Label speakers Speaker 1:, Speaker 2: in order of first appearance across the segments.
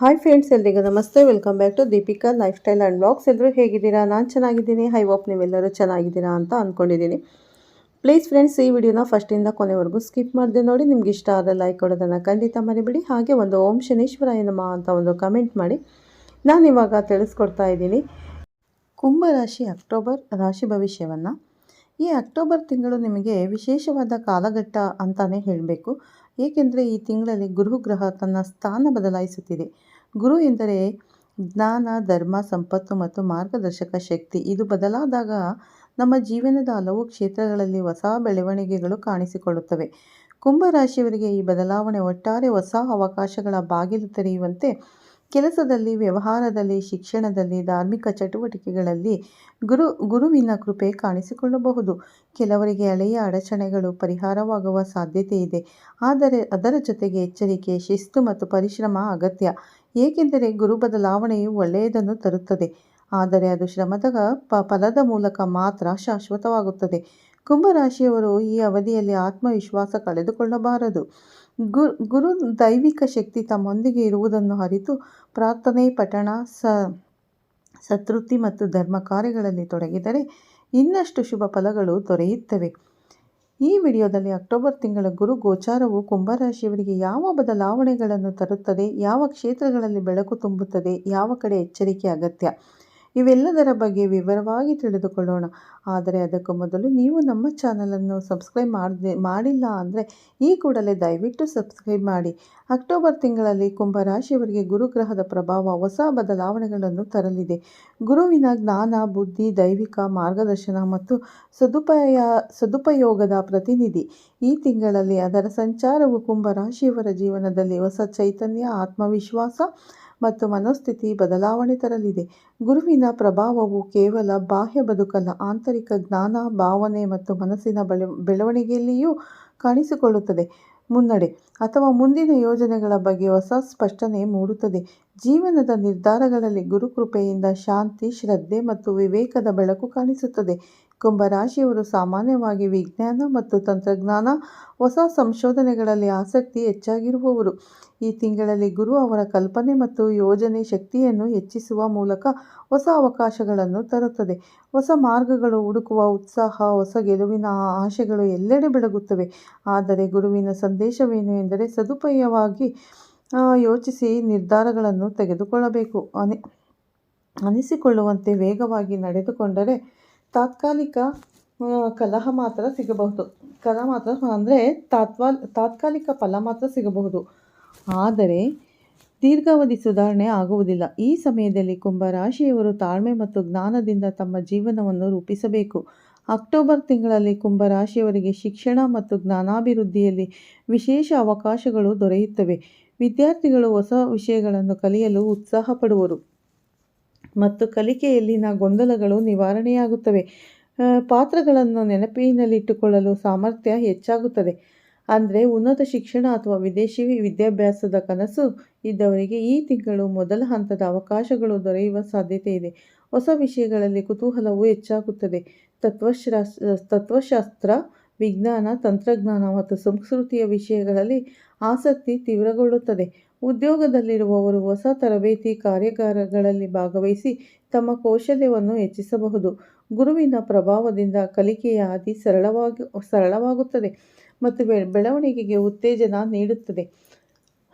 Speaker 1: Hi friends ಎಲ್ರಿಗೂ ನಮಸ್ತೆ. Welcome back to Deepika lifestyle and blogs ಎಲ್ಲರೂ ಹೇಗಿದ್ದೀರಾ? ನಾನು ಚೆನ್ನಾಗಿದ್ದೀನಿ. ಹೈ ಹೋಪ್ ನೀವೆಲ್ಲರೂ ಚೆನ್ನಾಗಿದ್ದೀರಾ ಅಂತ ಅಂದ್ಕೊಂಡಿದ್ದೀನಿ ಪ್ಲೀಸ್ ಫ್ರೆಂಡ್ಸ್ ಈ ವಿಡಿಯೋನ ಫಸ್ಟಿಂದ ಕೊನೆವರೆಗೂ ಸ್ಕಿಪ್ ಮಾಡಿದೆ ನೋಡಿ. ನಿಮ್ಗೆ ಇಷ್ಟ ಆದರೆ ಲೈಕ್ ಕೊಡೋದನ್ನು ಖಂಡಿತ ಮರಿಬಿಡಿ. ಹಾಗೆ ಒಂದು ಓಂ ಶನೀಶ್ವರ ಏನಮ್ಮ ಅಂತ ಒಂದು ಕಮೆಂಟ್ ಮಾಡಿ. ನಾನು ಇವಾಗ ತಿಳಿಸ್ಕೊಡ್ತಾ ಇದ್ದೀನಿ. ಕುಂಭರಾಶಿ ಅಕ್ಟೋಬರ್ ರಾಶಿ ಭವಿಷ್ಯವನ್ನು. ಈ ಅಕ್ಟೋಬರ್ ತಿಂಗಳು ನಿಮಗೆ ವಿಶೇಷವಾದ ಕಾಲಘಟ್ಟ ಅಂತಲೇ ಹೇಳಬೇಕು. ಏಕೆಂದರೆ ಈ ತಿಂಗಳಲ್ಲಿ ಗುರುಗ್ರಹ ತನ್ನ ಸ್ಥಾನ ಬದಲಾಯಿಸುತ್ತಿದೆ. ಗುರು ಎಂದರೆ ಜ್ಞಾನ, ಧರ್ಮ, ಸಂಪತ್ತು ಮತ್ತು ಮಾರ್ಗದರ್ಶಕ ಶಕ್ತಿ. ಇದು ಬದಲಾದಾಗ ನಮ್ಮ ಜೀವನದ ಹಲವು ಕ್ಷೇತ್ರಗಳಲ್ಲಿ ಹೊಸ ಬೆಳವಣಿಗೆಗಳು ಕಾಣಿಸಿಕೊಳ್ಳುತ್ತವೆ. ಕುಂಭರಾಶಿಯವರಿಗೆ ಈ ಬದಲಾವಣೆ ಒಟ್ಟಾರೆ ಹೊಸ ಅವಕಾಶಗಳ ಬಾಗಿಲು ತೆರೆಯುವಂತೆ ಕೆಲಸದಲ್ಲಿ, ವ್ಯವಹಾರದಲ್ಲಿ, ಶಿಕ್ಷಣದಲ್ಲಿ, ಧಾರ್ಮಿಕ ಚಟುವಟಿಕೆಗಳಲ್ಲಿ ಗುರು, ಗುರುವಿನ ಕೃಪೆ ಕಾಣಿಸಿಕೊಳ್ಳಬಹುದು. ಕೆಲವರಿಗೆ ಹಳೆಯ ಅಡಚಣೆಗಳು ಪರಿಹಾರವಾಗುವ ಸಾಧ್ಯತೆ ಇದೆ. ಆದರೆ ಅದರ ಜೊತೆಗೆ ಎಚ್ಚರಿಕೆ, ಶಿಸ್ತು ಮತ್ತು ಪರಿಶ್ರಮ ಅಗತ್ಯ. ಏಕೆಂದರೆ ಗುರು ಬದಲಾವಣೆಯು ಒಳ್ಳೆಯದನ್ನು ತರುತ್ತದೆ. ಆದರೆ ಅದು ಶ್ರಮದ ಫಲದ ಮೂಲಕ ಮಾತ್ರ ಶಾಶ್ವತವಾಗುತ್ತದೆ. ಕುಂಭರಾಶಿಯವರು ಈ ಅವಧಿಯಲ್ಲಿ ಆತ್ಮವಿಶ್ವಾಸ ಕಳೆದುಕೊಳ್ಳಬಾರದು. ಗುರು ದೈವಿಕ ಶಕ್ತಿ ತಮ್ಮೊಂದಿಗೆ ಇರುವುದನ್ನು ಅರಿತು ಪ್ರಾರ್ಥನೆ, ಪಠಣ, ಸ, ಸತೃಪ್ತಿ ಮತ್ತು ಧರ್ಮ ಕಾರ್ಯಗಳಲ್ಲಿ ತೊಡಗಿದರೆ ಇನ್ನಷ್ಟು ಶುಭ ಫಲಗಳು ದೊರೆಯುತ್ತವೆ. ಈ ವಿಡಿಯೋದಲ್ಲಿ ಅಕ್ಟೋಬರ್ ತಿಂಗಳ ಗುರು ಗೋಚಾರವು ಕುಂಭರಾಶಿಯವರಿಗೆ ಯಾವ ಬದಲಾವಣೆಗಳನ್ನು ತರುತ್ತದೆ, ಯಾವ ಕ್ಷೇತ್ರಗಳಲ್ಲಿ ಬೆಳಕು ತುಂಬುತ್ತದೆ, ಯಾವ ಕಡೆ ಎಚ್ಚರಿಕೆ ಅಗತ್ಯ? ಇವೆಲ್ಲದರ ಬಗ್ಗೆ ವಿವರವಾಗಿ ತಿಳಿದುಕೊಳ್ಳೋಣ. ಆದರೆ ಅದಕ್ಕೂ ಮೊದಲು ನೀವು ನಮ್ಮ ಚಾನಲನ್ನು ಸಬ್ಸ್ಕ್ರೈಬ್ ಮಾಡದೆ ಮಾಡಿಲ್ಲ ಅಂದರೆ ಈ ಕೂಡಲೇ ದಯವಿಟ್ಟು ಸಬ್ಸ್ಕ್ರೈಬ್ ಮಾಡಿ. ಅಕ್ಟೋಬರ್ ತಿಂಗಳಲ್ಲಿ ಕುಂಭರಾಶಿಯವರಿಗೆ ಗುರುಗ್ರಹದ ಪ್ರಭಾವ ಹೊಸ ಬದಲಾವಣೆಗಳನ್ನು ತರಲಿದೆ. ಗುರುವಿನ ಜ್ಞಾನ, ಬುದ್ಧಿ, ದೈವಿಕ ಮಾರ್ಗದರ್ಶನ ಮತ್ತು ಸದುಪಯ ಸದುಪಯೋಗದ ಪ್ರತಿನಿಧಿ. ಈ ತಿಂಗಳಲ್ಲಿ ಅದರ ಸಂಚಾರವು ಕುಂಭರಾಶಿಯವರ ಜೀವನದಲ್ಲಿ ಹೊಸ ಚೈತನ್ಯ, ಆತ್ಮವಿಶ್ವಾಸ ಮತ್ತು ಮನೋಸ್ಥಿತಿ ಬದಲಾವಣೆ ತರಲಿದೆ. ಗುರುವಿನ ಪ್ರಭಾವವು ಕೇವಲ ಬಾಹ್ಯ ಬದುಕಲ್ಲ, ಆಂತರಿಕ ಜ್ಞಾನ, ಭಾವನೆ ಮತ್ತು ಮನಸ್ಸಿನ ಬೆಳ, ಬೆಳವಣಿಗೆಯಲ್ಲಿಯೂ ಕಾಣಿಸಿಕೊಳ್ಳುತ್ತದೆ. ಮುನ್ನಡೆ. ಅಥವಾ ಮುಂದಿನ ಯೋಜನೆಗಳ ಬಗ್ಗೆ ಹೊಸ ಸ್ಪಷ್ಟನೆ ಮೂಡುತ್ತದೆ. ಜೀವನದ ನಿರ್ಧಾರಗಳಲ್ಲಿ ಗುರುಕೃಪೆಯಿಂದ ಶಾಂತಿ, ಶ್ರದ್ಧೆ ಮತ್ತು ವಿವೇಕದ ಬೆಳಕು ಕಾಣಿಸುತ್ತದೆ. ಕುಂಭರಾಶಿಯವರು ಸಾಮಾನ್ಯವಾಗಿ ವಿಜ್ಞಾನ ಮತ್ತು ತಂತ್ರಜ್ಞಾನ, ಹೊಸ ಸಂಶೋಧನೆಗಳಲ್ಲಿ ಆಸಕ್ತಿ ಹೆಚ್ಚಾಗಿರುವವರು. ಈ ತಿಂಗಳಲ್ಲಿ ಗುರು ಅವರ ಕಲ್ಪನೆ ಮತ್ತು ಯೋಜನೆ ಶಕ್ತಿಯನ್ನು ಹೆಚ್ಚಿಸುವ ಮೂಲಕ ಹೊಸ ಅವಕಾಶಗಳನ್ನು ತರುತ್ತದೆ. ಹೊಸ ಮಾರ್ಗಗಳು ಹುಡುಕುವ ಉತ್ಸಾಹ, ಹೊಸ ಗೆಲುವಿನ ಆಶೆಗಳು ಎಲ್ಲೆಡೆ ಬೆಳಗುತ್ತವೆ. ಆದರೆ ಗುರುವಿನ ಸಂದೇಶವೇನು ಎಂದರೆ ಸದುಪಾಯವಾಗಿ ಯೋಚಿಸಿ ನಿರ್ಧಾರಗಳನ್ನು ತೆಗೆದುಕೊಳ್ಳಬೇಕು. ಅನಿ, ಅನಿಸಿಕೊಳ್ಳುವಂತೆ ವೇಗವಾಗಿ ನಡೆದುಕೊಂಡರೆ ತಾತ್ಕಾಲಿಕ ಕಲಹ ಮಾತ್ರ ಸಿಗಬಹುದು. ಕಲ ಮಾತ್ರ ಅಂದರೆ ತಾತ್ವಾ ತಾತ್ಕಾಲಿಕ ಫಲ ಮಾತ್ರ ಸಿಗಬಹುದು. ಆದರೆ ದೀರ್ಘಾವಧಿ ಸುಧಾರಣೆ ಆಗುವುದಿಲ್ಲ. ಈ ಸಮಯದಲ್ಲಿ ಕುಂಭರಾಶಿಯವರು ತಾಳ್ಮೆ ಮತ್ತು ಜ್ಞಾನದಿಂದ ತಮ್ಮ ಜೀವನವನ್ನು ರೂಪಿಸಬೇಕು. ಅಕ್ಟೋಬರ್ ತಿಂಗಳಲ್ಲಿ ಕುಂಭರಾಶಿಯವರಿಗೆ ಶಿಕ್ಷಣ ಮತ್ತು ಜ್ಞಾನಾಭಿವೃದ್ಧಿಯಲ್ಲಿ ವಿಶೇಷ ಅವಕಾಶಗಳು ದೊರೆಯುತ್ತವೆ. ವಿದ್ಯಾರ್ಥಿಗಳು ಹೊಸ ವಿಷಯಗಳನ್ನು ಕಲಿಯಲು ಉತ್ಸಾಹ ಪಡುವರು ಮತ್ತು ಕಲಿಕೆಯಲ್ಲಿನ ಗೊಂದಲಗಳು ನಿವಾರಣೆಯಾಗುತ್ತವೆ. ಪಾತ್ರಗಳನ್ನು ನೆನಪಿನಲ್ಲಿಟ್ಟುಕೊಳ್ಳಲು ಸಾಮರ್ಥ್ಯ ಹೆಚ್ಚಾಗುತ್ತದೆ. ಅಂದರೆ ಉನ್ನತ ಶಿಕ್ಷಣ ಅಥವಾ ವಿದೇಶಿ ವಿದ್ಯಾಭ್ಯಾಸದ ಕನಸು ಇದ್ದವರಿಗೆ ಈ ತಿಂಗಳು ಮೊದಲ ಹಂತದ ಅವಕಾಶಗಳು ದೊರೆಯುವ ಸಾಧ್ಯತೆ ಇದೆ. ಹೊಸ ವಿಷಯಗಳಲ್ಲಿ ಕುತೂಹಲವು ಹೆಚ್ಚಾಗುತ್ತದೆ. ತತ್ವಶಾಸ್ತ್ರ ತತ್ವಶಾಸ್ತ್ರ, ವಿಜ್ಞಾನ, ತಂತ್ರಜ್ಞಾನ ಮತ್ತು ಸಂಸ್ಕೃತಿಯ ವಿಷಯಗಳಲ್ಲಿ ಆಸಕ್ತಿ ತೀವ್ರಗೊಳ್ಳುತ್ತದೆ. ಉದ್ಯೋಗದಲ್ಲಿರುವವರು ಹೊಸ ತರಬೇತಿ ಕಾರ್ಯಾಗಾರಗಳಲ್ಲಿ ಭಾಗವಹಿಸಿ ತಮ್ಮ ಕೌಶಲ್ಯವನ್ನು ಹೆಚ್ಚಿಸಬಹುದು. ಗುರುವಿನ ಪ್ರಭಾವದಿಂದ ಕಲಿಕೆಯ ಅತಿ ಸರಳವಾಗಿ, ಸರಳವಾಗುತ್ತದೆ ಮತ್ತು ಬೆಳವಣಿಗೆಗೆ ಉತ್ತೇಜನ ನೀಡುತ್ತದೆ.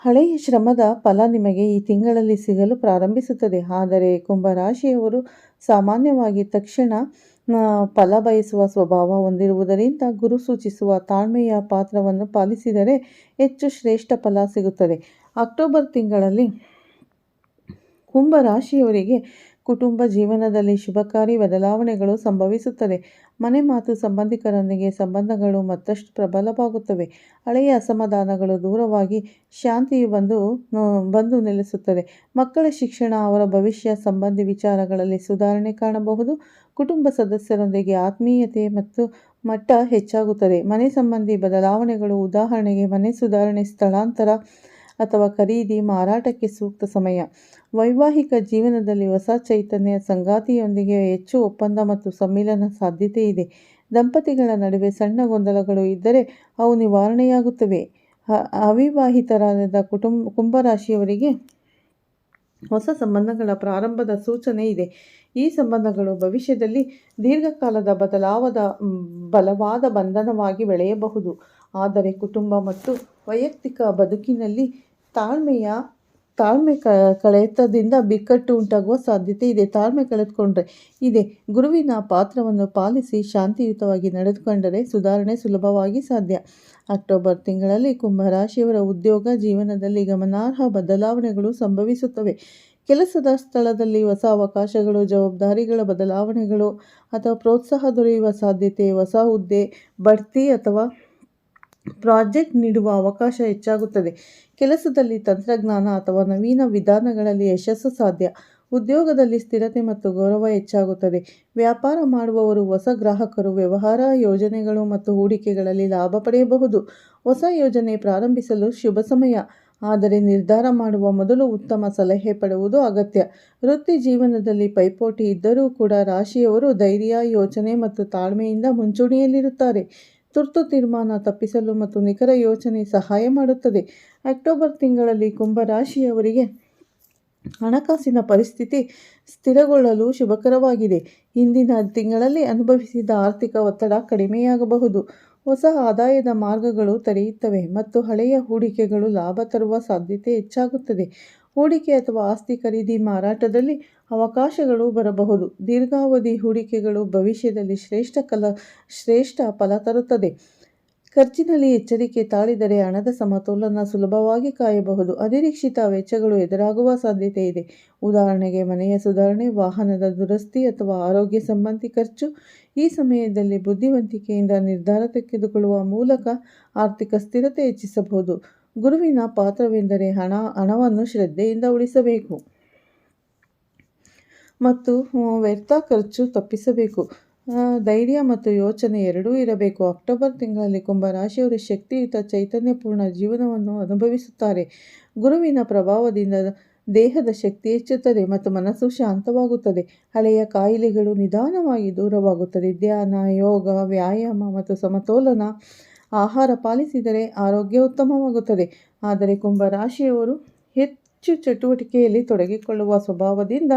Speaker 1: ಹಳೆಯ ಶ್ರಮದ ಫಲ ನಿಮಗೆ ಈ ತಿಂಗಳಲ್ಲಿ ಸಿಗಲು ಪ್ರಾರಂಭಿಸುತ್ತದೆ. ಆದರೆ ಕುಂಭರಾಶಿಯವರು ಸಾಮಾನ್ಯವಾಗಿ ತಕ್ಷಣ ಫಲ ಬಯಸುವ ಸ್ವಭಾವ ಹೊಂದಿರುವುದರಿಂದ ಗುರು ಸೂಚಿಸುವ ತಾಳ್ಮೆಯ ಪಾತ್ರವನ್ನು ಪಾಲಿಸಿದರೆ ಹೆಚ್ಚು ಶ್ರೇಷ್ಠ ಫಲ ಸಿಗುತ್ತದೆ. ಅಕ್ಟೋಬರ್ ತಿಂಗಳಲ್ಲಿ ಕುಂಭರಾಶಿಯವರಿಗೆ ಕುಟುಂಬ ಜೀವನದಲ್ಲಿ ಶುಭಕಾರಿ ಬದಲಾವಣೆಗಳು ಸಂಭವಿಸುತ್ತದೆ. ಮನೆ ಮಾತು ಸಂಬಂಧಿಕರೊಂದಿಗೆ ಸಂಬಂಧಗಳು ಮತ್ತಷ್ಟು ಪ್ರಬಲವಾಗುತ್ತವೆ. ಹಳೆಯ ಅಸಮಾಧಾನಗಳು ದೂರವಾಗಿ ಶಾಂತಿಯು ಬಂದು ಬಂದು ನೆಲೆಸುತ್ತದೆ. ಮಕ್ಕಳ ಶಿಕ್ಷಣ, ಅವರ ಭವಿಷ್ಯ ಸಂಬಂಧಿ ವಿಚಾರಗಳಲ್ಲಿ ಸುಧಾರಣೆ ಕಾಣಬಹುದು. ಕುಟುಂಬ ಸದಸ್ಯರೊಂದಿಗೆ ಆತ್ಮೀಯತೆ ಮತ್ತು ಮಟ್ಟ ಹೆಚ್ಚಾಗುತ್ತದೆ. ಮನೆ ಸಂಬಂಧಿ ಬದಲಾವಣೆಗಳು, ಉದಾಹರಣೆಗೆ ಮನೆ ಸುಧಾರಣೆ, ಸ್ಥಳಾಂತರ ಅಥವಾ ಖರೀದಿ, ಮಾರಾಟಕ್ಕೆ ಸೂಕ್ತ ಸಮಯ. ವೈವಾಹಿಕ ಜೀವನದಲ್ಲಿ ಹೊಸ ಚೈತನ್ಯ, ಸಂಗಾತಿಯೊಂದಿಗೆ ಹೆಚ್ಚು ಒಪ್ಪಂದ ಮತ್ತು ಸಮ್ಮಿಲನ ಸಾಧ್ಯತೆ ಇದೆ. ದಂಪತಿಗಳ ನಡುವೆ ಸಣ್ಣ ಗೊಂದಲಗಳು ಇದ್ದರೆ ಅವು ನಿವಾರಣೆಯಾಗುತ್ತವೆ. ಅವಿವಾಹಿತರಾದ ಕುಟುಂಬ, ಕುಂಭರಾಶಿಯವರಿಗೆ ಹೊಸ ಸಂಬಂಧಗಳ ಪ್ರಾರಂಭದ ಸೂಚನೆ ಇದೆ. ಈ ಸಂಬಂಧಗಳು ಭವಿಷ್ಯದಲ್ಲಿ ದೀರ್ಘಕಾಲದ ಬದಲಾವದ ಬಲವಾದ ಬಂಧನವಾಗಿ ಬೆಳೆಯಬಹುದು. ಆದರೆ ಕುಟುಂಬ ಮತ್ತು ವೈಯಕ್ತಿಕ ಬದುಕಿನಲ್ಲಿ ತಾಳ್ಮೆಯ, ತಾಳ್ಮೆ ಕ, ಕಳೆತದಿಂದ ಬಿಕ್ಕಟ್ಟು ಉಂಟಾಗುವ ಸಾಧ್ಯತೆ ಇದೆ. ತಾಳ್ಮೆ ಕಳೆದುಕೊಂಡ್ರೆ ಇದೆ. ಗುರುವಿನ ಪಾತ್ರವನ್ನು ಪಾಲಿಸಿ ಶಾಂತಿಯುತವಾಗಿ ನಡೆದುಕೊಂಡರೆ ಸುಧಾರಣೆ ಸುಲಭವಾಗಿ ಸಾಧ್ಯ. ಅಕ್ಟೋಬರ್ ತಿಂಗಳಲ್ಲಿ ಕುಂಭರಾಶಿಯವರ ಉದ್ಯೋಗ, ಜೀವನದಲ್ಲಿ ಗಮನಾರ್ಹ ಬದಲಾವಣೆಗಳು ಸಂಭವಿಸುತ್ತವೆ. ಕೆಲಸದ ಸ್ಥಳದಲ್ಲಿ ಹೊಸ ಅವಕಾಶಗಳು, ಜವಾಬ್ದಾರಿಗಳ ಬದಲಾವಣೆಗಳು ಅಥವಾ ಪ್ರೋತ್ಸಾಹ ದೊರೆಯುವ ಸಾಧ್ಯತೆ, ಹೊಸ ಹುದ್ದೆ, ಬಡ್ತಿ ಅಥವಾ ಪ್ರಾಜೆಕ್ಟ್ ನೀಡುವ ಅವಕಾಶ ಹೆಚ್ಚಾಗುತ್ತದೆ. ಕೆಲಸದಲ್ಲಿ ತಂತ್ರಜ್ಞಾನ ಅಥವಾ ನವೀನ ವಿಧಾನಗಳಲ್ಲಿ ಯಶಸ್ಸು ಸಾಧ್ಯ. ಉದ್ಯೋಗದಲ್ಲಿ ಸ್ಥಿರತೆ ಮತ್ತು ಗೌರವ ಹೆಚ್ಚಾಗುತ್ತದೆ. ವ್ಯಾಪಾರ ಮಾಡುವವರು ಹೊಸ ಗ್ರಾಹಕರು, ವ್ಯವಹಾರ ಯೋಜನೆಗಳು ಮತ್ತು ಹೂಡಿಕೆಗಳಲ್ಲಿ ಲಾಭ ಪಡೆಯಬಹುದು. ಹೊಸ ಯೋಜನೆ ಪ್ರಾರಂಭಿಸಲು ಶುಭ ಸಮಯ. ಆದರೆ ನಿರ್ಧಾರ ಮಾಡುವ ಮೊದಲು ಉತ್ತಮ ಸಲಹೆ ಪಡೆಯುವುದು ಅಗತ್ಯ. ವೃತ್ತಿ ಜೀವನದಲ್ಲಿ ಪೈಪೋಟಿ ಇದ್ದರೂ ಕೂಡ ರಾಶಿಯವರು ಧೈರ್ಯ, ಯೋಚನೆ ಮತ್ತು ತಾಳ್ಮೆಯಿಂದ ಮುಂಚೂಣಿಯಲ್ಲಿರುತ್ತಾರೆ. ತುರ್ತು ತೀರ್ಮಾನ ತಪ್ಪಿಸಲು ಮತ್ತು ನಿಖರ ಯೋಚನೆ ಸಹಾಯ ಮಾಡುತ್ತದೆ. ಅಕ್ಟೋಬರ್ ತಿಂಗಳಲ್ಲಿ ಕುಂಭರಾಶಿಯವರಿಗೆ ಹಣಕಾಸಿನ ಪರಿಸ್ಥಿತಿ ಸ್ಥಿರಗೊಳ್ಳಲು ಶುಭಕರವಾಗಿದೆ. ಹಿಂದಿನ ತಿಂಗಳಲ್ಲಿ ಅನುಭವಿಸಿದ ಆರ್ಥಿಕ ಒತ್ತಡ ಕಡಿಮೆಯಾಗಬಹುದು. ಹೊಸ ಆದಾಯದ ಮಾರ್ಗಗಳು ತೆರೆಯುತ್ತವೆ ಮತ್ತು ಹಳೆಯ ಹೂಡಿಕೆಗಳು ಲಾಭ ತರುವ ಸಾಧ್ಯತೆ ಹೆಚ್ಚಾಗುತ್ತದೆ. ಹೂಡಿಕೆ ಅಥವಾ ಆಸ್ತಿ ಖರೀದಿ ಮಾರಾಟದಲ್ಲಿ ಅವಕಾಶಗಳು ಬರಬಹುದು. ದೀರ್ಘಾವಧಿ ಹೂಡಿಕೆಗಳು ಭವಿಷ್ಯದಲ್ಲಿ ಶ್ರೇಷ್ಠ ಕಲ, ಶ್ರೇಷ್ಠ ಫಲ ತರುತ್ತದೆ. ಖರ್ಚಿನಲ್ಲಿ ಎಚ್ಚರಿಕೆ ತಾಳಿದರೆ ಹಣದ ಸಮತೋಲನ ಸುಲಭವಾಗಿ ಕಾಯಬಹುದು. ಅನಿರೀಕ್ಷಿತ ವೆಚ್ಚಗಳು ಎದುರಾಗುವ ಸಾಧ್ಯತೆ ಇದೆ. ಉದಾಹರಣೆಗೆ ಮನೆಯ ಸುಧಾರಣೆ, ವಾಹನದ ದುರಸ್ತಿ ಅಥವಾ ಆರೋಗ್ಯ ಸಂಬಂಧಿ ಖರ್ಚು ಈ ಸಮಯದಲ್ಲಿ ಬುದ್ಧಿವಂತಿಕೆಯಿಂದ ನಿರ್ಧಾರ ತೆಗೆದುಕೊಳ್ಳುವ ಮೂಲಕ ಆರ್ಥಿಕ ಸ್ಥಿರತೆ ಹೆಚ್ಚಿಸಬಹುದು. ಗುರುವಿನ ಪಾತ್ರವೆಂದರೆ ಹಣ, ಹಣವನ್ನು ಶ್ರದ್ಧೆಯಿಂದ ಉಳಿಸಬೇಕು. ಮತ್ತು ವ್ಯರ್ಥ ಖರ್ಚು ತಪ್ಪಿಸಬೇಕು. ಧೈರ್ಯ ಮತ್ತು ಯೋಚನೆ ಎರಡೂ ಇರಬೇಕು. ಅಕ್ಟೋಬರ್ ತಿಂಗಳಲ್ಲಿ ಕುಂಭರಾಶಿಯವರು ಶಕ್ತಿಯುತ ಚೈತನ್ಯಪೂರ್ಣ ಜೀವನವನ್ನು ಅನುಭವಿಸುತ್ತಾರೆ. ಗುರುವಿನ ಪ್ರಭಾವದಿಂದ ದೇಹದ ಶಕ್ತಿ ಹೆಚ್ಚುತ್ತದೆ ಮತ್ತು ಮನಸ್ಸು ಶಾಂತವಾಗುತ್ತದೆ. ಹಳೆಯ ಕಾಯಿಲೆಗಳು ನಿಧಾನವಾಗಿ ದೂರವಾಗುತ್ತದೆ. ಧ್ಯಾನ, ಯೋಗ, ವ್ಯಾಯಾಮ ಮತ್ತು ಸಮತೋಲನ ಆಹಾರ ಪಾಲಿಸಿದರೆ ಆರೋಗ್ಯ ಉತ್ತಮವಾಗುತ್ತದೆ. ಆದರೆ ಕುಂಭರಾಶಿಯವರು ಹೆಚ್ಚು ಚಟುವಟಿಕೆಯಲ್ಲಿ ತೊಡಗಿಕೊಳ್ಳುವ ಸ್ವಭಾವದಿಂದ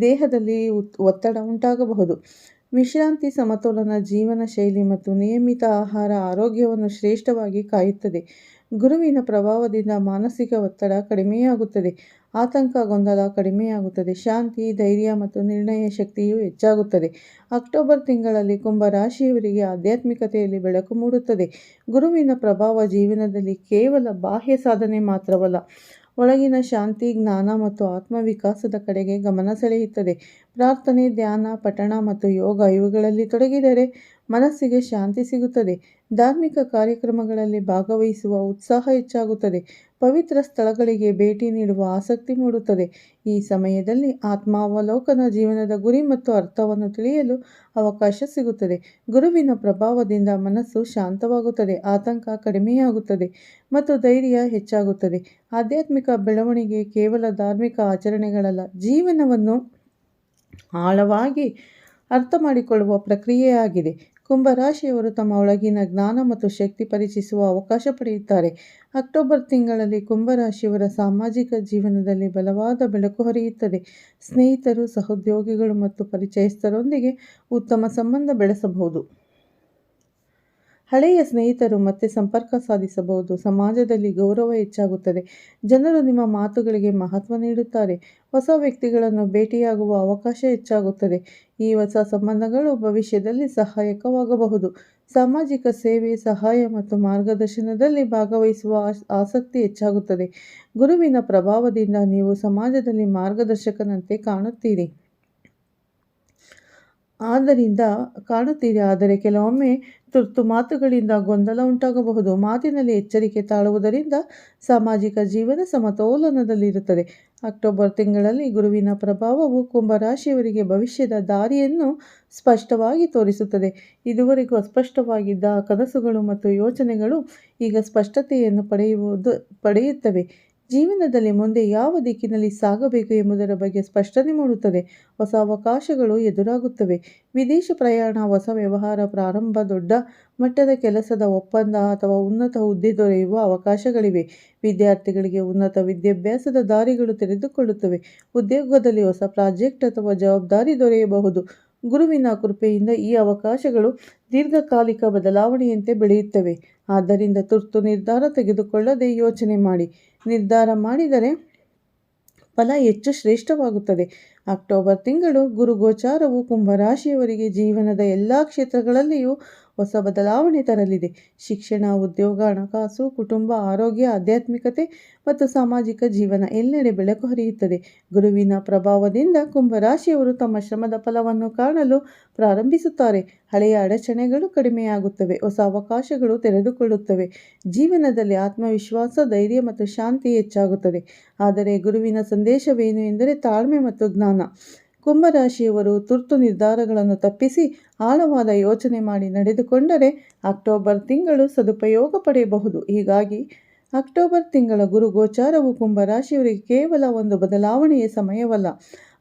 Speaker 1: ದೇಹದಲ್ಲಿ ಒತ್ತಡ ಉಂಟಾಗಬಹುದು. ವಿಶ್ರಾಂತಿ, ಸಮತೋಲನ, ಜೀವನ ಶೈಲಿ ಮತ್ತು ನಿಯಮಿತ ಆಹಾರ ಆರೋಗ್ಯವನ್ನು ಶ್ರೇಷ್ಠವಾಗಿ ಕಾಯುತ್ತದೆ. ಗುರುವಿನ ಪ್ರಭಾವದಿಂದ ಮಾನಸಿಕ ಒತ್ತಡ ಕಡಿಮೆಯಾಗುತ್ತದೆ. ಆತಂಕ, ಗೊಂದಲ ಕಡಿಮೆಯಾಗುತ್ತದೆ. ಶಾಂತಿ, ಧೈರ್ಯ ಮತ್ತು ನಿರ್ಣಯ ಶಕ್ತಿಯು ಹೆಚ್ಚಾಗುತ್ತದೆ. ಅಕ್ಟೋಬರ್ ತಿಂಗಳಲ್ಲಿ ಕುಂಭ ರಾಶಿಯವರಿಗೆ ಆಧ್ಯಾತ್ಮಿಕತೆಯಲ್ಲಿ ಬೆಳಕು ಮೂಡುತ್ತದೆ. ಗುರುವಿನ ಪ್ರಭಾವ ಜೀವನದಲ್ಲಿ ಕೇವಲ ಬಾಹ್ಯ ಸಾಧನೆ ಮಾತ್ರವಲ್ಲ, ಒಳಗಿನ ಶಾಂತಿ, ಜ್ಞಾನ ಮತ್ತು ಆತ್ಮವಿಕಾಸದ ಕಡೆಗೆ ಗಮನ ಸೆಳೆಯುತ್ತದೆ. ಪ್ರಾರ್ಥನೆ, ಧ್ಯಾನ, ಪಠಣ ಮತ್ತು ಯೋಗ ಇವುಗಳಲ್ಲಿ ತೊಡಗಿದರೆ ಮನಸ್ಸಿಗೆ ಶಾಂತಿ ಸಿಗುತ್ತದೆ. ಧಾರ್ಮಿಕ ಕಾರ್ಯಕ್ರಮಗಳಲ್ಲಿ ಭಾಗವಹಿಸುವ ಉತ್ಸಾಹ ಹೆಚ್ಚಾಗುತ್ತದೆ. ಪವಿತ್ರ ಸ್ಥಳಗಳಿಗೆ ಭೇಟಿ ನೀಡುವ ಆಸಕ್ತಿ ಮೂಡುತ್ತದೆ. ಈ ಸಮಯದಲ್ಲಿ ಆತ್ಮಾವಲೋಕನ ಜೀವನದ ಗುರಿ ಮತ್ತು ಅರ್ಥವನ್ನು ತಿಳಿಯಲು ಅವಕಾಶ ಸಿಗುತ್ತದೆ. ಗುರುವಿನ ಪ್ರಭಾವದಿಂದ ಮನಸ್ಸು ಶಾಂತವಾಗುತ್ತದೆ, ಆತಂಕ ಕಡಿಮೆಯಾಗುತ್ತದೆ ಮತ್ತು ಧೈರ್ಯ ಹೆಚ್ಚಾಗುತ್ತದೆ. ಆಧ್ಯಾತ್ಮಿಕ ಬೆಳವಣಿಗೆ ಕೇವಲ ಧಾರ್ಮಿಕ ಆಚರಣೆಗಳಲ್ಲ, ಜೀವನವನ್ನು ಆಳವಾಗಿ ಅರ್ಥ ಮಾಡಿಕೊಳ್ಳುವ ಪ್ರಕ್ರಿಯೆಯಾಗಿದೆ. ಕುಂಭರಾಶಿಯವರು ತಮ್ಮ ಒಳಗಿನ ಜ್ಞಾನ ಮತ್ತು ಶಕ್ತಿ ಪರಿಚಯಿಸುವ ಅವಕಾಶ ಪಡೆಯುತ್ತಾರೆ. ಅಕ್ಟೋಬರ್ ತಿಂಗಳಲ್ಲಿ ಕುಂಭರಾಶಿಯವರ ಸಾಮಾಜಿಕ ಜೀವನದಲ್ಲಿ ಬಲವಾದ ಬೆಳಕು ಹರಿಯುತ್ತದೆ. ಸ್ನೇಹಿತರು, ಸಹೋದ್ಯೋಗಿಗಳು ಮತ್ತು ಪರಿಚಯಸ್ಥರೊಂದಿಗೆ ಉತ್ತಮ ಸಂಬಂಧ ಬೆಳೆಸಬಹುದು. ಹಳೆಯ ಸ್ನೇಹಿತರು ಮತ್ತೆ ಸಂಪರ್ಕ ಸಾಧಿಸಬಹುದು. ಸಮಾಜದಲ್ಲಿ ಗೌರವ ಹೆಚ್ಚಾಗುತ್ತದೆ. ಜನರು ನಿಮ್ಮ ಮಾತುಗಳಿಗೆ ಮಹತ್ವ ನೀಡುತ್ತಾರೆ. ಹೊಸ ವ್ಯಕ್ತಿಗಳನ್ನು ಭೇಟಿಯಾಗುವ ಅವಕಾಶ ಹೆಚ್ಚಾಗುತ್ತದೆ. ಈ ಹೊಸ ಸಂಬಂಧಗಳು ಭವಿಷ್ಯದಲ್ಲಿ ಸಹಾಯಕವಾಗಬಹುದು. ಸಾಮಾಜಿಕ ಸೇವೆ, ಸಹಾಯ ಮತ್ತು ಮಾರ್ಗದರ್ಶನದಲ್ಲಿ ಭಾಗವಹಿಸುವ ಆಸಕ್ತಿ ಹೆಚ್ಚಾಗುತ್ತದೆ. ಗುರುವಿನ ಪ್ರಭಾವದಿಂದ ನೀವು ಸಮಾಜದಲ್ಲಿ ಮಾರ್ಗದರ್ಶಕನಂತೆ ಕಾಣುತ್ತೀರಿ. ಆದ್ದರಿಂದ ಕಾಣುತ್ತೀರಿ. ಆದರೆ ಕೆಲವೊಮ್ಮೆ ತುರ್ತು ಮಾತುಗಳಿಂದ ಗೊಂದಲ ಉಂಟಾಗಬಹುದು. ಮಾತಿನಲ್ಲಿ ಎಚ್ಚರಿಕೆ ತಾಳುವುದರಿಂದ ಸಾಮಾಜಿಕ ಜೀವನ ಸಮತೋಲನದಲ್ಲಿರುತ್ತದೆ. ಅಕ್ಟೋಬರ್ ತಿಂಗಳಲ್ಲಿ ಗುರುವಿನ ಪ್ರಭಾವವು ಕುಂಭರಾಶಿಯವರಿಗೆ ಭವಿಷ್ಯದ ದಾರಿಯನ್ನು ಸ್ಪಷ್ಟವಾಗಿ ತೋರಿಸುತ್ತದೆ. ಇದುವರೆಗೂ ಅಸ್ಪಷ್ಟವಾಗಿದ್ದ ಕನಸುಗಳು ಮತ್ತು ಯೋಚನೆಗಳು ಈಗ ಸ್ಪಷ್ಟತೆಯನ್ನು ಪಡೆಯುವುದು, ಪಡೆಯುತ್ತವೆ. ಜೀವನದಲ್ಲಿ ಮುಂದೆ ಯಾವ ದಿಕ್ಕಿನಲ್ಲಿ ಸಾಗಬೇಕು ಎಂಬುದರ ಬಗ್ಗೆ ಸ್ಪಷ್ಟನೆ ಮೂಡುತ್ತದೆ. ಹೊಸ ಅವಕಾಶಗಳು ಎದುರಾಗುತ್ತವೆ. ವಿದೇಶ ಪ್ರಯಾಣ, ಹೊಸ ವ್ಯವಹಾರ, ಪ್ರಾರಂಭ, ದೊಡ್ಡ ಮಟ್ಟದ ಕೆಲಸದ ಒಪ್ಪಂದ ಅಥವಾ ಉನ್ನತ ಹುದ್ದೆ ದೊರೆಯುವ ಅವಕಾಶಗಳಿವೆ. ವಿದ್ಯಾರ್ಥಿಗಳಿಗೆ ಉನ್ನತ ವಿದ್ಯಾಭ್ಯಾಸದ ದಾರಿಗಳು ತೆರೆದುಕೊಳ್ಳುತ್ತವೆ. ಉದ್ಯೋಗದಲ್ಲಿ ಹೊಸ ಪ್ರಾಜೆಕ್ಟ್ ಅಥವಾ ಜವಾಬ್ದಾರಿ ದೊರೆಯಬಹುದು. ಗುರುವಿನ ಕೃಪೆಯಿಂದ ಈ ಅವಕಾಶಗಳು ದೀರ್ಘಕಾಲಿಕ ಬದಲಾವಣೆಯಂತೆ ಬೆಳೆಯುತ್ತವೆ. ಆದ್ದರಿಂದ ತುರ್ತು ನಿರ್ಧಾರ ತೆಗೆದುಕೊಳ್ಳದೆ ಯೋಚನೆ ಮಾಡಿ. ನಿರ್ಧಾರ ಮಾಡಿದರೆ ಫಲ ಹೆಚ್ಚು ಶ್ರೇಷ್ಠವಾಗುತ್ತದೆ. ಅಕ್ಟೋಬರ್ ತಿಂಗಳು ಗುರುಗೋಚಾರವು ಕುಂಭರಾಶಿಯವರಿಗೆ ಜೀವನದ ಎಲ್ಲ ಕ್ಷೇತ್ರಗಳಲ್ಲಿಯೂ ಹೊಸ ಬದಲಾವಣೆ ತರಲಿದೆ. ಶಿಕ್ಷಣ, ಉದ್ಯೋಗ, ಹಣಕಾಸು, ಕುಟುಂಬ, ಆರೋಗ್ಯ, ಆಧ್ಯಾತ್ಮಿಕತೆ ಮತ್ತು ಸಾಮಾಜಿಕ ಜೀವನ ಎಲ್ಲೆಡೆ ಬೆಳಕು ಹರಿಯುತ್ತದೆ. ಗುರುವಿನ ಪ್ರಭಾವದಿಂದ ಕುಂಭರಾಶಿಯವರು ತಮ್ಮ ಶ್ರಮದ ಫಲವನ್ನು ಕಾಣಲು ಪ್ರಾರಂಭಿಸುತ್ತಾರೆ. ಹಳೆಯ ಅಡಚಣೆಗಳು ಕಡಿಮೆಯಾಗುತ್ತವೆ, ಹೊಸ ಅವಕಾಶಗಳು ತೆರೆದುಕೊಳ್ಳುತ್ತವೆ. ಜೀವನದಲ್ಲಿ ಆತ್ಮವಿಶ್ವಾಸ, ಧೈರ್ಯ ಮತ್ತು ಶಾಂತಿ ಹೆಚ್ಚಾಗುತ್ತದೆ. ಆದರೆ ಗುರುವಿನ ಸಂದೇಶವೇನು ಎಂದರೆ ತಾಳ್ಮೆ ಮತ್ತು ಜ್ಞಾನ. ಕುಂಭರಾಶಿಯವರು ತುರ್ತು ನಿರ್ಧಾರಗಳನ್ನು ತಪ್ಪಿಸಿ ಆಳವಾದ ಯೋಚನೆ ಮಾಡಿ ನಡೆದುಕೊಂಡರೆ ಅಕ್ಟೋಬರ್ ತಿಂಗಳು ಸದುಪಯೋಗ ಪಡೆಯಬಹುದು. ಹೀಗಾಗಿ ಅಕ್ಟೋಬರ್ ತಿಂಗಳ ಗುರು ಗೋಚಾರವು ಕುಂಭರಾಶಿಯವರಿಗೆ ಕೇವಲ ಒಂದು ಬದಲಾವಣೆಯ ಸಮಯವಲ್ಲ,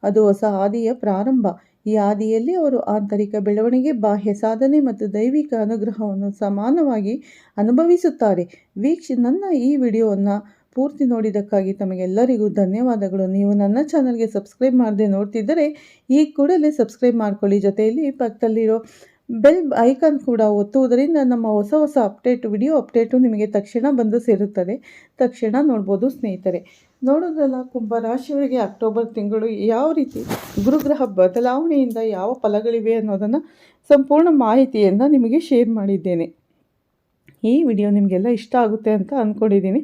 Speaker 1: ಅದು ಹೊಸ ಹಾದಿಯ ಪ್ರಾರಂಭ. ಈ ಹಾದಿಯಲ್ಲಿ ಅವರು ಆಂತರಿಕ ಬೆಳವಣಿಗೆ, ಬಾಹ್ಯ ಸಾಧನೆ ಮತ್ತು ದೈವಿಕ ಅನುಗ್ರಹವನ್ನು ಸಮಾನವಾಗಿ ಅನುಭವಿಸುತ್ತಾರೆ. ವೀಕ್ಷಿ, ನನ್ನ ಈ ವಿಡಿಯೋವನ್ನು ಪೂರ್ತಿ ನೋಡಿದ್ದಕ್ಕಾಗಿ ತಮಗೆಲ್ಲರಿಗೂ ಧನ್ಯವಾದಗಳು. ನೀವು ನನ್ನ ಚಾನಲ್ಗೆ ಸಬ್ಸ್ಕ್ರೈಬ್ ಮಾಡದೆ ನೋಡ್ತಿದ್ದರೆ ಈ ಕೂಡಲೇ ಸಬ್ಸ್ಕ್ರೈಬ್ ಮಾಡ್ಕೊಳ್ಳಿ. ಜೊತೆಯಲ್ಲಿ ಪಕ್ಕದಲ್ಲಿರೋ ಬೆಲ್ ಐಕಾನ್ ಕೂಡ ಒತ್ತುವುದರಿಂದ ನಮ್ಮ ಹೊಸ ಹೊಸ ಅಪ್ಡೇಟ್, ವಿಡಿಯೋ ಅಪ್ಡೇಟು ನಿಮಗೆ ತಕ್ಷಣ ಬಂದು ಸೇರುತ್ತದೆ. ತಕ್ಷಣ ನೋಡ್ಬೋದು ಸ್ನೇಹಿತರೆ. ನೋಡೋದ್ರಲ್ಲ, ಕುಂಭರಾಶಿಯವರಿಗೆ ಅಕ್ಟೋಬರ್ ತಿಂಗಳು ಯಾವ ರೀತಿ ಗುರುಗ್ರಹ ಬದಲಾವಣೆಯಿಂದ ಯಾವ ಫಲಗಳಿವೆ ಅನ್ನೋದನ್ನು ಸಂಪೂರ್ಣ ಮಾಹಿತಿಯನ್ನು ನಿಮಗೆ ಶೇರ್ ಮಾಡಿದ್ದೇನೆ. ಈ ವಿಡಿಯೋ ನಿಮಗೆಲ್ಲ ಇಷ್ಟ ಆಗುತ್ತೆ ಅಂತ ಅಂದ್ಕೊಂಡಿದ್ದೀನಿ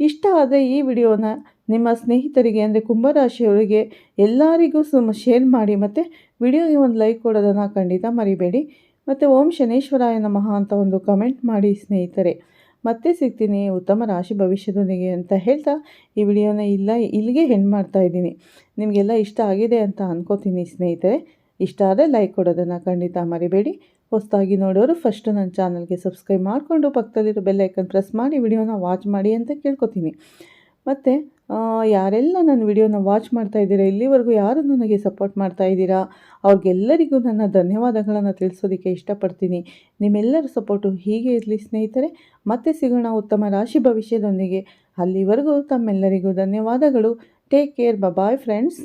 Speaker 1: ಇಷ್ಟ ಆದರೆ ಈ ವಿಡಿಯೋನ ನಿಮ್ಮ ಸ್ನೇಹಿತರಿಗೆ, ಅಂದರೆ ಕುಂಭರಾಶಿಯವರಿಗೆ ಎಲ್ಲರಿಗೂ ಸುಮ್ಮ ಶೇರ್ ಮಾಡಿ ಮತ್ತು ವಿಡಿಯೋಗೆ ಒಂದು ಲೈಕ್ ಕೊಡೋದನ್ನು ಖಂಡಿತ ಮರಿಬೇಡಿ. ಮತ್ತು ಓಂ ಶನೇಶ್ವರಾಯ ನಮಃ ಅಂತ ಒಂದು ಕಮೆಂಟ್ ಮಾಡಿ ಸ್ನೇಹಿತರೆ. ಮತ್ತೆ ಸಿಗ್ತೀನಿ ಉತ್ತಮ ರಾಶಿ ಭವಿಷ್ಯದೊಂದಿಗೆ ಅಂತ ಹೇಳ್ತಾ ಈ ವಿಡಿಯೋನ ಇಲ್ಲ, ಇಲ್ಲಿಗೆ ಹೆಣ್ಣು ಮಾಡ್ತಾ ಇದ್ದೀನಿ. ನಿಮಗೆಲ್ಲ ಇಷ್ಟ ಆಗಿದೆ ಅಂತ ಅಂದ್ಕೋತೀನಿ ಸ್ನೇಹಿತರೆ. ಇಷ್ಟ ಆದರೆ ಲೈಕ್ ಕೊಡೋದನ್ನು ಖಂಡಿತ ಮರಿಬೇಡಿ. ಹೊಸದಾಗಿ ನೋಡೋರು ಫಸ್ಟು ನನ್ನ ಚಾನಲ್ಗೆ ಸಬ್ಸ್ಕ್ರೈಬ್ ಮಾಡಿಕೊಂಡು ಪಕ್ಕದಲ್ಲಿರೋ ಬೆಲ್ಲೈಕನ್ ಪ್ರೆಸ್ ಮಾಡಿ ವಿಡಿಯೋನ ವಾಚ್ ಮಾಡಿ ಅಂತ ಕೇಳ್ಕೊತೀನಿ. ಮತ್ತು ಯಾರೆಲ್ಲ ನನ್ನ ವಿಡಿಯೋನ ವಾಚ್ ಮಾಡ್ತಾ ಇದ್ದೀರಾ, ಇಲ್ಲಿವರೆಗೂ ಯಾರು ನನಗೆ ಸಪೋರ್ಟ್ ಮಾಡ್ತಾ ಇದ್ದೀರಾ, ಅವ್ರಿಗೆಲ್ಲರಿಗೂ ನನ್ನ ಧನ್ಯವಾದಗಳನ್ನು ತಿಳಿಸೋದಕ್ಕೆ ಇಷ್ಟಪಡ್ತೀನಿ. ನಿಮ್ಮೆಲ್ಲರ ಸಪೋರ್ಟು ಹೀಗೆ ಇರಲಿ ಸ್ನೇಹಿತರೆ, ಮತ್ತೆ ಸಿಗೋಣ ಉತ್ತಮ ರಾಶಿ ಭವಿಷ್ಯದೊಂದಿಗೆ. ಅಲ್ಲಿವರೆಗೂ ತಮ್ಮೆಲ್ಲರಿಗೂ ಧನ್ಯವಾದಗಳು. Take care bye friends